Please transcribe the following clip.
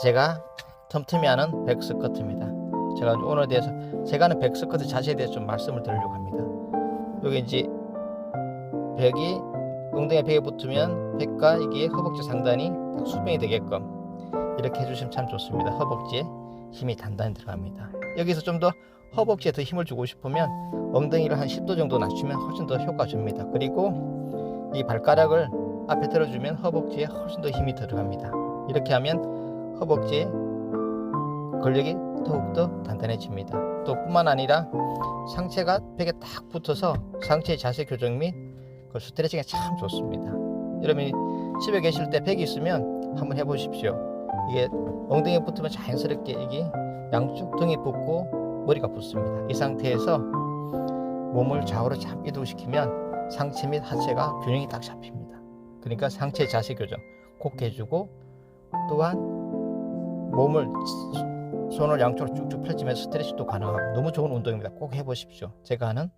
제가 틈틈이 하는 백스커트입니다. 제가 오늘 대해서 제가 하는 백스커트 자세에 대해서 좀 말씀을 드리려고 합니다. 여기 이제 벽이 엉덩이 벽에 붙으면 벽과 이게 허벅지 상단이 딱 수평이 되게끔 이렇게 해주시면 참 좋습니다. 허벅지에 힘이 단단히 들어갑니다. 여기서 좀 더 허벅지에 더 힘을 주고 싶으면 엉덩이를 한 10도 정도 낮추면 훨씬 더 효과 줍니다. 그리고 이 발가락을 앞에 들어주면 허벅지에 훨씬 더 힘이 들어갑니다. 이렇게 하면 허벅지에 근력이 더욱더 단단해집니다. 또 뿐만 아니라 상체가 벽에 딱 붙어서 상체의 자세 교정 및 그 스트레칭에 참 좋습니다. 여러분이 집에 계실 때 벽이 있으면 한번 해보십시오. 이게 엉덩이에 붙으면 자연스럽게 이게 양쪽 등이 붙고 머리가 붙습니다. 이 상태에서 몸을 좌우로 잠 이동시키면 상체 및 하체가 균형이 딱 잡힙니다. 그러니까 상체 자세 교정 꼭 해주고 또한 몸을 손을 양쪽으로 쭉쭉 펼치면서 스트레칭도 가능하고 너무 좋은 운동입니다. 꼭 해보십시오. 제가 하는